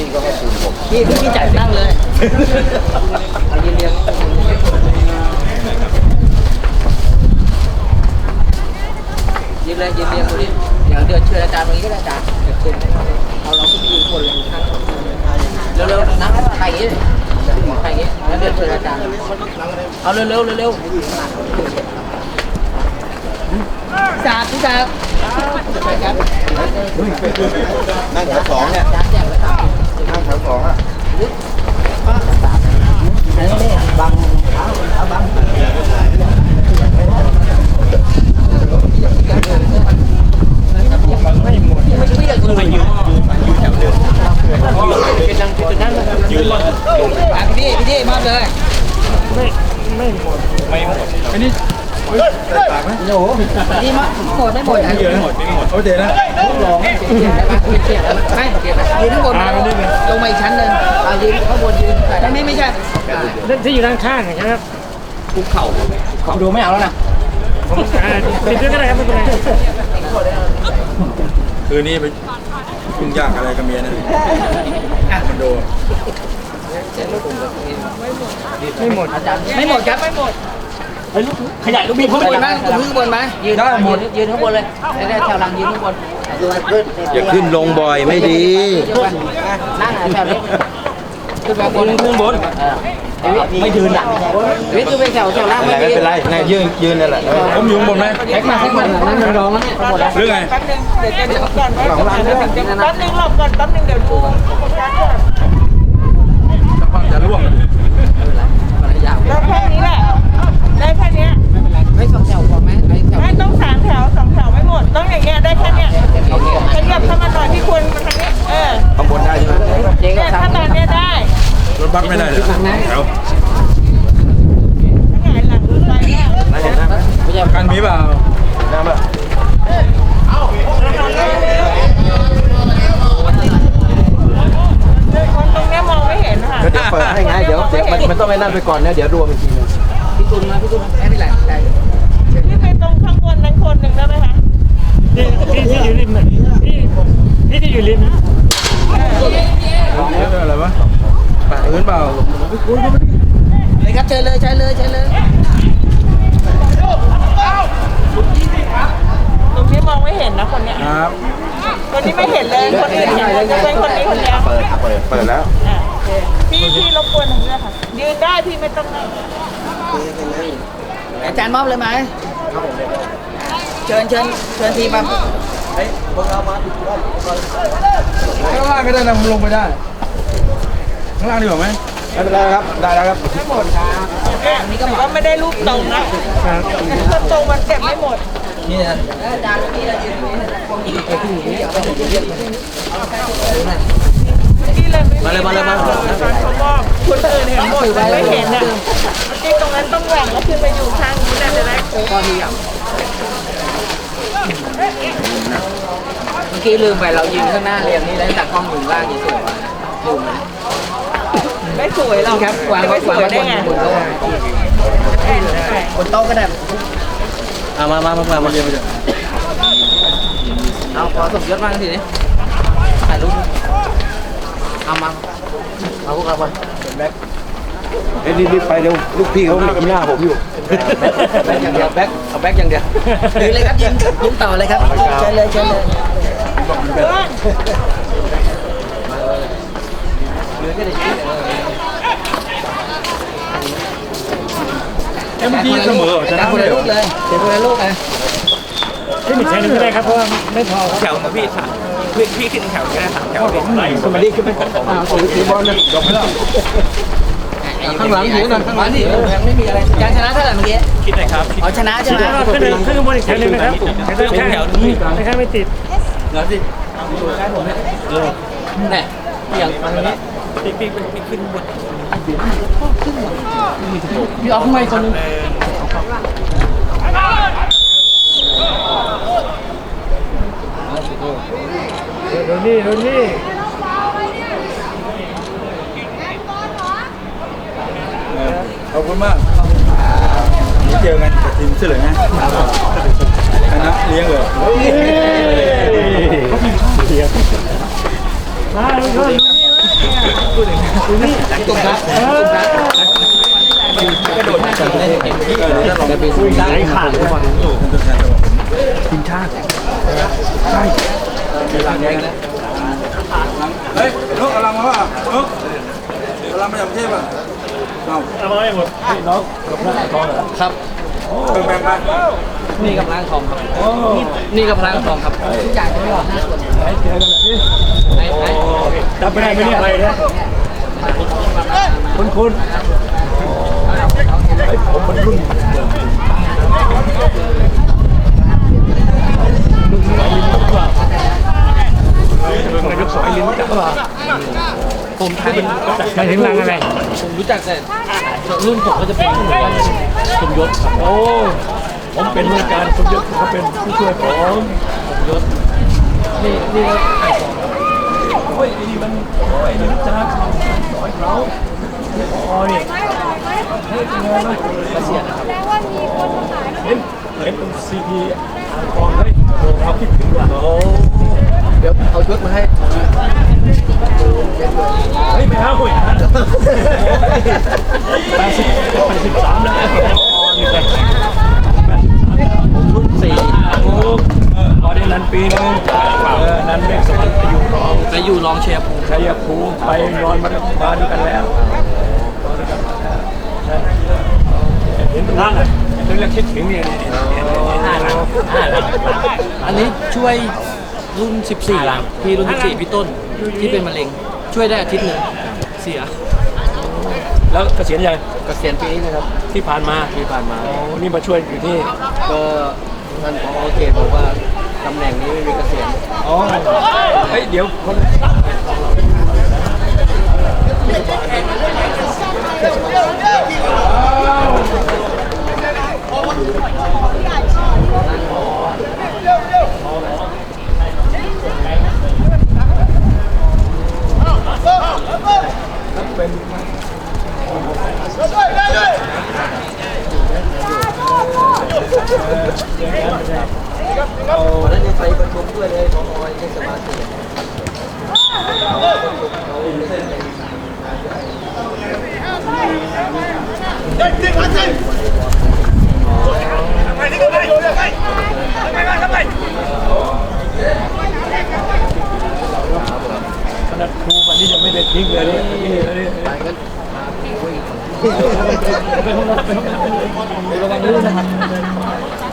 พี่พี่ก็ให้คืนผมพี่พี่จ่ายตั้งเลยเอายืนเรียงยืนเลยยืนเรียงดูดิเดี๋ยวเดี๋ยวเชิญอาจารย์ตรงนี้ก็ได้อาจารย์เดี๋ยวขึ้นเอาเราขึ้นไปยืนคนเลยครับเร็วๆนั่งใครอย่างนี้ใครอย่างนี้แล้วเดี๋ยวเชิญอาจารย์เอาเร็วๆเร็วๆจ่าพี่จ่าครับนั่งแถวสองเนี่ยจ่าแจกเลยครับ แถวสองอะบังเอาบังไม่หมดไม่เปี้ยเลยยืนยืนแถวเดิมเป็นนั่งเป็นนั่งยืนพี่พี่พี่มาเลยไม่หมดอันนี้ โหนี่มาหมดไม่หมดเยอะหมดไม่หมดโอเคนะลองเกียรติได้ปะเกียรติไม่เกียบยืนข้างบนลงมาอีกชั้นหนึ่งยืนข้างบนยืนไม่ไม่ใช่ที่อยู่ด้านข้างใช่ไหมครับคุกเข่าดูไม่เอาแล้วนะติดด้วยก็ได้ครับไม่เป็นไรคืนนี้ไปยุ่งยากอะไรกับเมียนะมันโดนไม่หมดอาจารย์ไม่หมดครับ ไม่หมด ขยายลูกบิมีดข้างบนไหมข้างบนไหมยืนได้หมดยืนข้างบนเลยได้แถวหลังยืนข้างบนอย่าขึ้นลงบ่อยไม่ดี นั่งแถวนี้ขึ้นมาบนขึ้นบนไม่ยืนอะวิทย์คือไปแถวแถวล่างไม่ไม่เป็นไรไม่เป็นไรนายยืนยืนนั่นแหละผมอยู่ข้างบนไหมแท็กมาแท็กมานั่งมันร้องแล้วเนี่ยหมดแล้วหรือไงแป๊บนึงเดี๋ยวจะเดี๋ยวก่อนแป๊บนึงแป๊บนึงแป๊บนึงหลบก่อนแป๊บนึงเดี๋ยวดูโฟกัสก่อนสักพักจะร่วงได้แค่นี้แหละ ได้แค่เนี้ยไม่เป็นไรไม่สองแถวพอไหมไม่ต้องสามแถวสองแถวไม่หมด ต้องอย่างเงี้ยได้แค่เนี้ยขยับเข้ามาหน่อยที่ควรมาทางนี้ เออข้างบนได้ใช่ไหมเนี่ยถ้าตอนเนี้ยได้รถบัสไม่ได้เหลยแถวหงายหลังรถไฟแล้วการมีเปล่าได้ป่ะเอ้าคนตรงนี่มองไม่เห็นค่ะเดี๋ยวเปิดให้ไงเดี๋ยวมันต้องไปนั่นไปก่อนนะเดี๋ยวรวมอีกทีนึง ตุลมาพี่ตุลไม่เป็นไรได้พี่ไปตรงข้างบนนั้นคนหนึ่งได้ไหมคะที่ที่ที่อยู่ริมน่ะที่ที่ที่อยู่ริมเอ๊ะอะไรวะปากอื่นเปล่าเลยครับเชิญเลยเชิญเลยเชิญเลยตรงนี้มองไม่เห็นนะคนเนี้ยครับคนนี้ไม่เห็นเลยคนอื่นเห็นจะเป็นคนนี้คนเดียวเปิดเปิดเปิดแล้วโอเคพี่พี่รบกวนหนึ่งด้วยค่ะยืนได้พี่ไม่ต้องนั่ง อาจารย์มอบเลยไหมเชิญเชิญเชิญทีมมาข้างล่างก็ได้นะผมลงไปได้ ข้างล่างดีกว่าไหมไม่เป็นไรครับ ได้แล้วครับไม่หมดครับนี่ก็ว่าไม่ได้รูปตรงนะถ้าตรงมันเก็บไม่หมด นี่นะอาจารย์นี่นะยืนนี่ไอ้ผู้หญิงนี่เอาไปเก็บเยอะพี่เลยไม่มาเลยมาเลยมาเขาบอกคนอื่นเห็นหมดแต่ไม่เห็น ได้โค้งก้อนที่อย่างเมื่อกี้ลืมไปเรายืนข้างหน้าเรียงนี่แล้วตัดกล้องอยู่ล่างเฉยๆลืมไม่สวยหรอกครับวางจะไว้ไม่สวางวยไว้บได้นไงบนโต๊ะบนโต๊ะก็ได้เอามามามามาเรียนไปเถอะเอาขอสมยศมากทีนี้ถ่ายรูปเอามาเอาพวกเรามาเอ้ยรีบๆไปเร็วลูกพี่เขากับหน้าผมอยู่ แบ็คอย่างเดียวแบ็คเอาแบ็คอย่างเดียวยืนเลยครับยืนยืนต่อเลยครับเชิญเลยเชิญเลยเพื่อนยืนก็ได้ยืนเอ้ยเมื่อกี้เสมอชนะคนเลละยลูกเลยเดี๋ยวคนละลูกเลยที่มีแชร์หนึ่งก็ได้ครับเพราะว่าไม่พอครับแถวพี่สามพี่พี่ขึ้นแถวแค่สามแถวพี่สมาดีขึ้นไปอ่าถือถือบอลนะยกไม่ได้ ข้างหลังถือหน่อยข้างหลังนี่ยังไม่มีอะไรการชนะเท่าไหร่เมื่อกี้คิดเลยครับอ๋อชนะใช่ไหมขึ้นหนึ่งขึ้นข้างบนอีกแถวหนึ่งนะครับแถวแค่แถวนี้แค่ไม่ติดเดี๋ยวสิใกล้ผมเนี่ยเนี่ยอย่างตรงนี้พี่พี่พี่ขึ้นบนพี่ออกทำไมคนนึงดูนี่ดูนี่ ขอบคุณมากนี่เจอกันกับทีมเสื้อเลืองไงคณะเลี้ยงเลยมาดูดูนี่ดูนี่ตุ่มครับตุ่มครับกระโดดหน้าจับเลยเต็มที่เออเดี๋ยวเราจะไปคุยไหลขาดเลยว่ะทีมชาติใช่เฮ้ยลูกกำลังมาว่าลูกกำลังมาจากประเทศป่ะ เอาเอามาให้หมดพี่น้องกับพระทองเหรอครับเบิ่งแบ่งนี่กำลังทองครับนี่นี่กำลังทองครับจ่ายจะไม่หลอกหน้าส่วนไหนเจอกันหน่อยสิไหนไหนจำไม่ได้ไหมเนี่ยอะไรเนี่ยคุณคุณไอ้ผมมันรุ่นมึงไอ้ลิ้นรู้ป่ะมึงนายกสองไอ้ลิ้นจักป่ะ ผมทายเป็นใครถึงรังอะไร ผมรู้จักแต่รุ่นผมก็จะเป็นเหมือนกันสมยศโอ้ผมเป็นผู้การสมยศเขาเป็นผู้ช่วยผมสมยศนี่นี่ก็ไอ้ทองโอ้ยไอ้นี่มันโอ้ยนี่มันจ้าสอนเขาอ๋อนี่เฮ้ยเป็นไงบ้างเกษียณนะครับเห็นเห็นเป็นซีพีอ่างทองเฮ้ยโอ้เขาคิดถึงว่ะโอ้เดี๋ยวเอาชุดมาให้ เฮ้ยไม่เอาคุยแปดสิบแปดสิบสามแล้วอ๋อนี่แปดสิบรุ่นสี่โอ้พอได้นันปีนึงนันเมฆสวรรค์ไปอยู่รองไปอยู่รองเชียร์ภูมิชัยภูมิไปนอนมามาด้วยกันแล้วนอนด้วยกันมาแล้วเห็นนั่นอะถึงแล้วคิดถึงเนี่ยเนี่ยเนี่ยเนี่ยห้าหลังห้าหลังอันนี้ช่วยรุ่น 14หลังพี่รุ่น14พี่ต้น ที่เป็นมะเร็งช่วยได้อาทิตย์หนึ่งเสียแล้วเกษียณยังเกษียณปีนี้นะครับที่ผ่านมาที่ผ่านมาโอ้นี่มาช่วยอยู่ที่ก็ท่านผอเขตบอกว่าตำแหน่งนี้ไม่มีเกษียณอ๋อเฮ้ยเดี๋ยวคนเได้ในไฟประชุมด้วยเลยของออยในสมาชิก นี่ยังไม่ได้ทิ้งเลยเนี่ยนี่นี่ไปกันไปห้องน้ำไปห้องน้ำไปห้องน้ำระวังด้วยนะครับ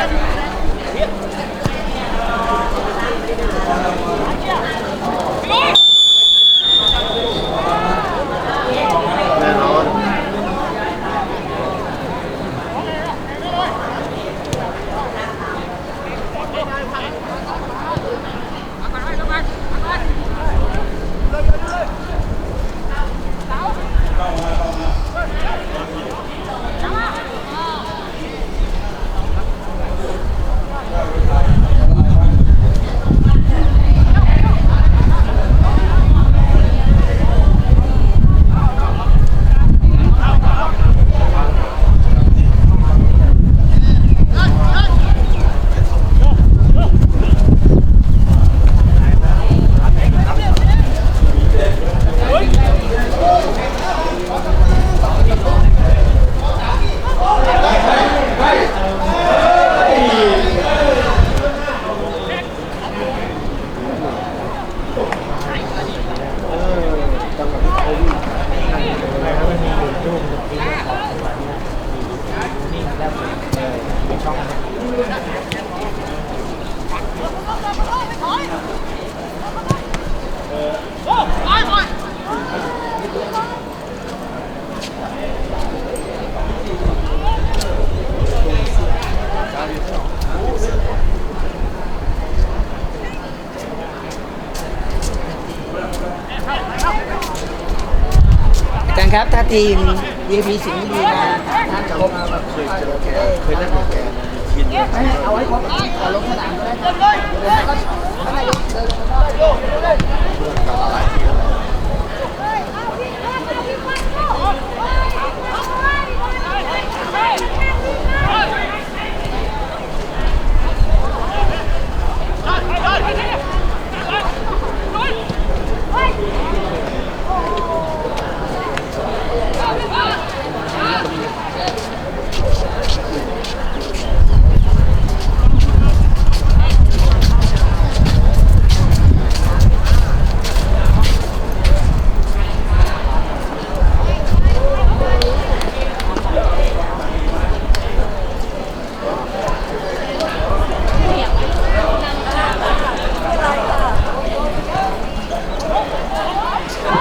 Thank you. เออจังหวะที่เขาวิ่งแล้วมันมีหลุมยุ่งตรงที่เป็นของหวานเนี่ยมีนี่แล้วเลยมีช่องเออโอ้ไปไป จังครับถ้าทีม VIP สิงห์บุรีมาท่านจะลงมาแบบเคยเจอแกเคยเล่นกับแกชินเอาไว้ครบเอาลงสนามก็ได้แล้วก็เดินลงมา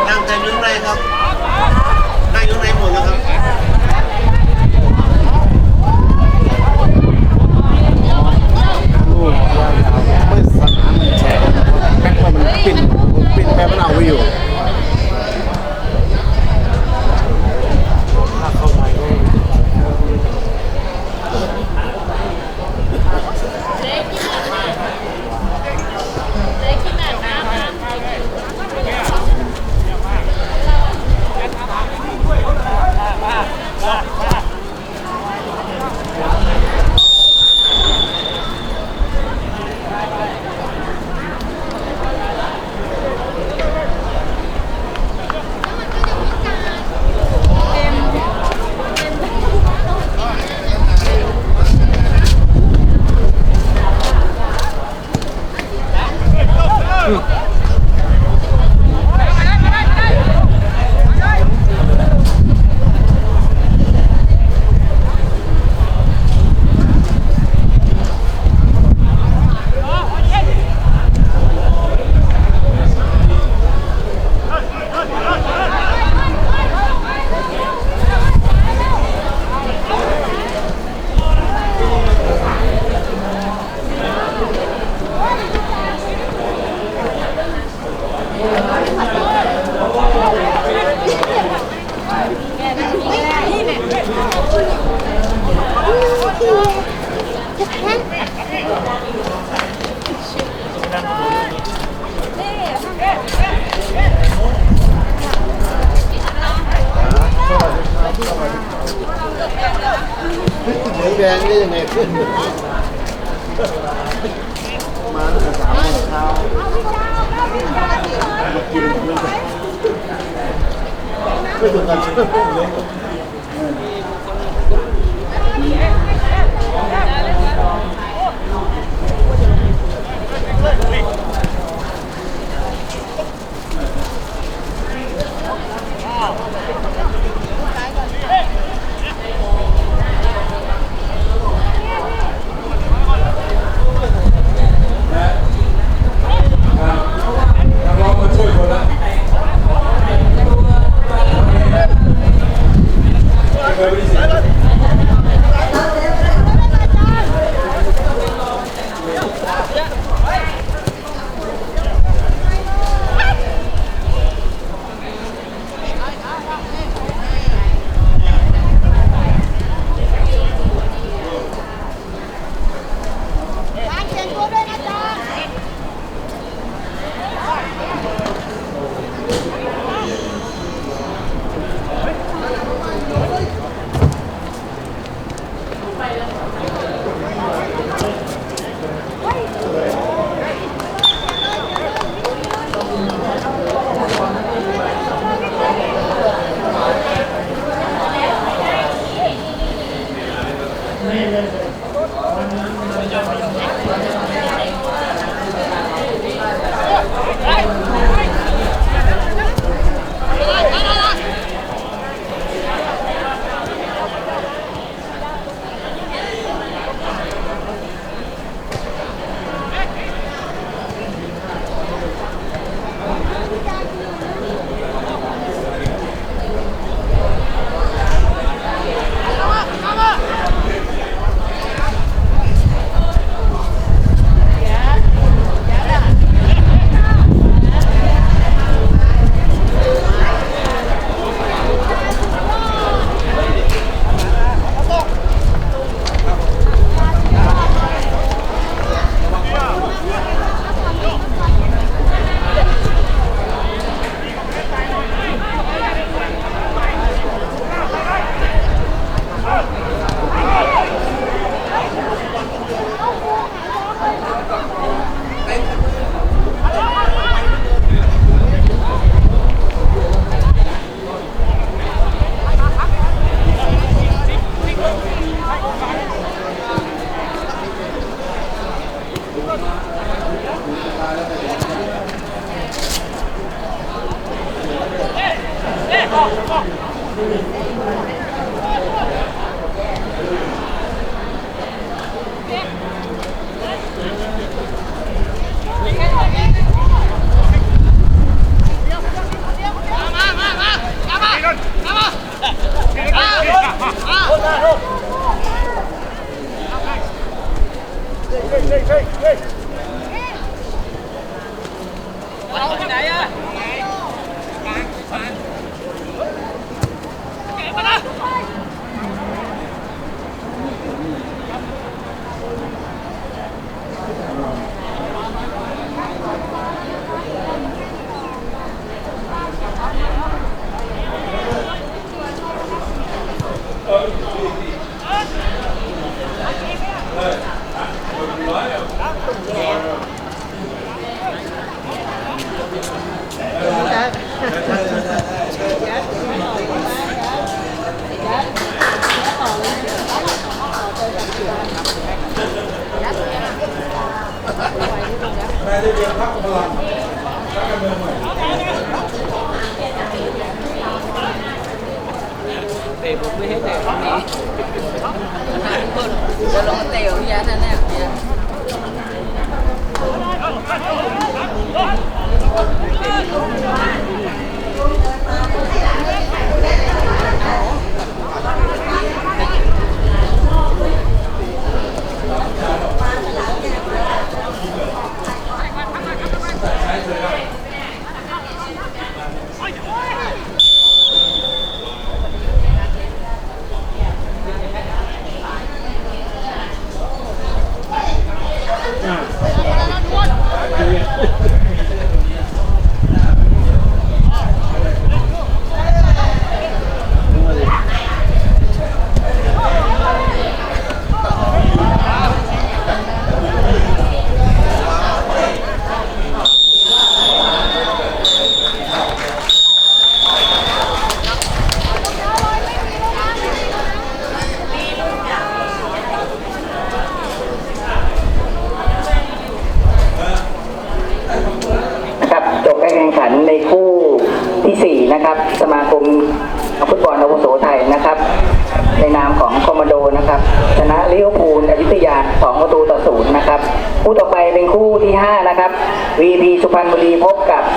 นั่งเต็มยุ่งในครับ นั่งยุ่งในหมดแล้วครับ ไม่สนามมันแฉะแม็กว่ามันปิ่นมันปิ่นแม่มันเอาไว้อยู่ เมาตั้งแต่สามโมงเช้ามากินไม่ถึงกันเลย นะ